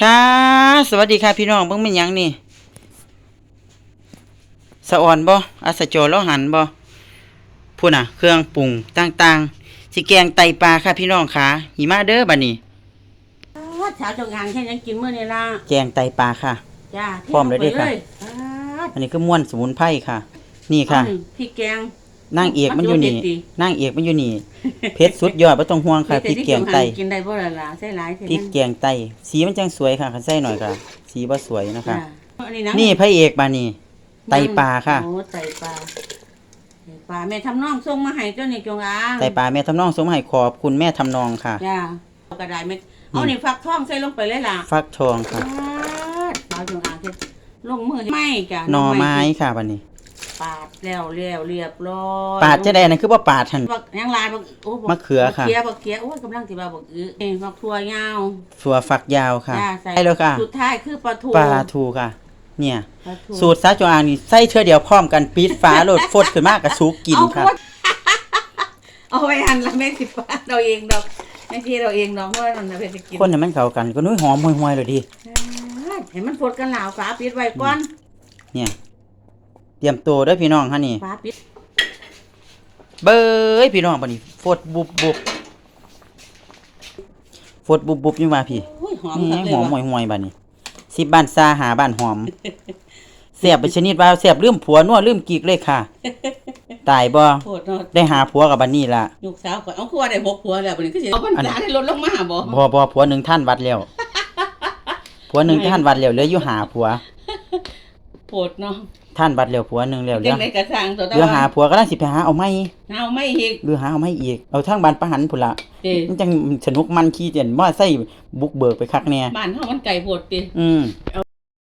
ค่ะ สวัสดีค่ะพี่น้องเบิ่งแม่นหยังนี่สะอ่อนบ่อาสะโจอแล้วหันบ่พูดน่ะ เครื่องปรุงต่างๆสิแกงไตปลาค่ะพี่น้องค่ะหิมาเด้อบัดนี้สาวจงอางแค่ยังกินเมื่อนี่ล่ะแกงไตปลาค่ะจ้าพร้อมเลยเด้อค่ะอ่าอันนี้คือม่วนสมุนไพรค่ะ นี่ค่ะอืมพริกแกง นางเอกมันอยู่นี่มันอยู่เด็ดดินางเอกมันอยู่นี่เพชรสุดยอดบ่ต้องห่วงค่ะพริกแกงไตกินได้บ่ล่ะล่ะใส่หลายเท่าพริกแกงไตสีมันจังสวยค่ะคันใส่หน่อยค่ะ สีบ่สวยนะคะจ้าอันนี้นะนี่พระเอกบานี่ไตปลาค่ะโอ้ไตปลาไตปลาแม่ทำน้องส่งมาให้เจ้านี่จงอางไตปลาแม่ทำนองสมให้ขอบคุณแม่ทำนองค่ะจ้าเอากระดาษเม็ดเอานี่ฟักทองใส่ลงไปเลยล่ะฟักทองค่ะสาวจงอางเฮ็ดลงมือไม่จ้ะหน่อไม้ค่ะบัดนี้ ปาดแล้วแล้วเรียบร้อยปาดจะได้นั่นคือว่าปาดหั่นบักยังลายบักโอ้บักมะเขือค่ะ บักเขือบักเขือโอ้ยกำลังสิว่าบักอื้อเอ้ยบักทั่วยาว ถั่วฝักยาวค่ะจ้าใส่ได้แล้วค่ะสุดท้ายคือปลาทูปลาทูค่ะ เนี่ย ปลาทูสูตรซาจวางนี่ใส่เทื่อเดียวพร้อมกันปิดฝาโหลดฟดขึ้นมากกับซุกกินค่ะเอาเอาไว้หันละแม่สิฟ้าเราเองดอกแม่ที่เราเองดอกเพราะว่ามันเป็นสิกินคนให้มันเข้ากันก็นุ้ยหอมห่วยๆเลยดิ เห็นมันฟดกันหลาวฟ้าปิดไว้ก่อนเนี่ย เตรียมตัวเด้วยพี่น้องค่ะนี่ ฟ้าปิดเบ้ยพี่น้องบัดนี้ฟดบุบบุบฟดบุบบุบอยู่มาพี่โอ้ยหอมนี่คักเลยหอมห่ว่ะวยห่วยๆบัดนี้สิบบ้านซาหาบ้านหอมเสียบไปชนิดว่าเสียบลืมผัวนัวลืมกีกเลยค่ะ ตายบ่โคตรเนาะได้หาผัวกับบัดนี้ล่ะ ลูกสาวก่อนเอาครัวได้หกผัวแล้วบัดนี้คือสิเอาพรรษาได้ลดลงมาบ่บ่บ่ผัวหนึ่งท่านวัดแล้วผัวหนึ่งท่านวัดแล้วเหลืออยู่หาผัว โคตรเนาะ ท่านวัดแล้วผัวหนึ่งแล้วเหลืจัองไดกระสร้างตัวเหลือหาผัวกำลังสิไปหาเอาไม่เอาไม่อีกหรือหาเอาไม่อีก เอาทางบ้านประหันพุ่นละเด้มันจังสนุกมันขี้เตียนมอไซค์บุกเบิกไปคักแน่บ้านเฮามันไก่โพดติ อืม